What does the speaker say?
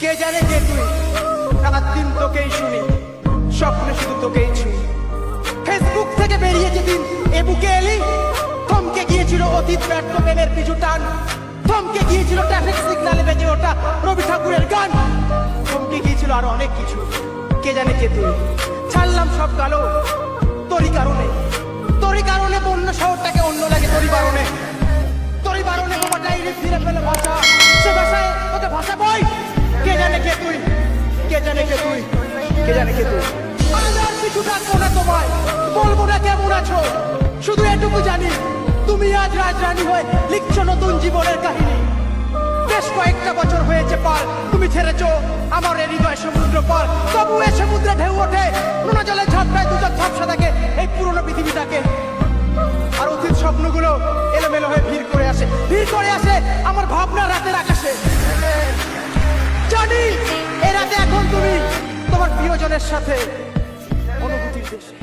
কে জানে কে তুই? রাত দিন তোকেই শুনি, স্বপ্নে শুধু তোকেই ছুঁই। ফেসবুক থেকে বেরিয়ে যেদিন এ বুকে এলি? থমকে গিয়েছিল অতীত ব্যর্থ প্রেমের পিছু টান। থমকে গিয়েছিল ট্রাফিক সিগনালে বেজে ওটা রবি ঠাকুরের গান। থমকে গিয়েছিল আরও অনেক কিছু, কে জানে কে তুই? ছাড়লাম সব কালো কে জানে কে তুই? কিছু ডাকবো না তোমায়। বলব না কেমন আছো? শুধু এটুকু জানি, তুমি আজ রাজরানী হয়ে লিখছো নতুন জীবনের কাহিনী। বেশ কয়েকটা বছর হয়েছে পার, তুমি ছেড়েছো আমার এই হৃদয় সমুদ্র পার। তবু এ সমুদ্রে ঢেউ ওঠে, নোনা জলে ঝাপটায় দুজন ঝাপসা থাকে এই পুরনো পৃথিবীটাকে। আর অতীত স্বপ্নগুলো এলোমেলো হয়ে ভিড় করে আসে, ভিড় করে আসে আমার ভাবনা রাতে। সাথে অনুভূতির দেশে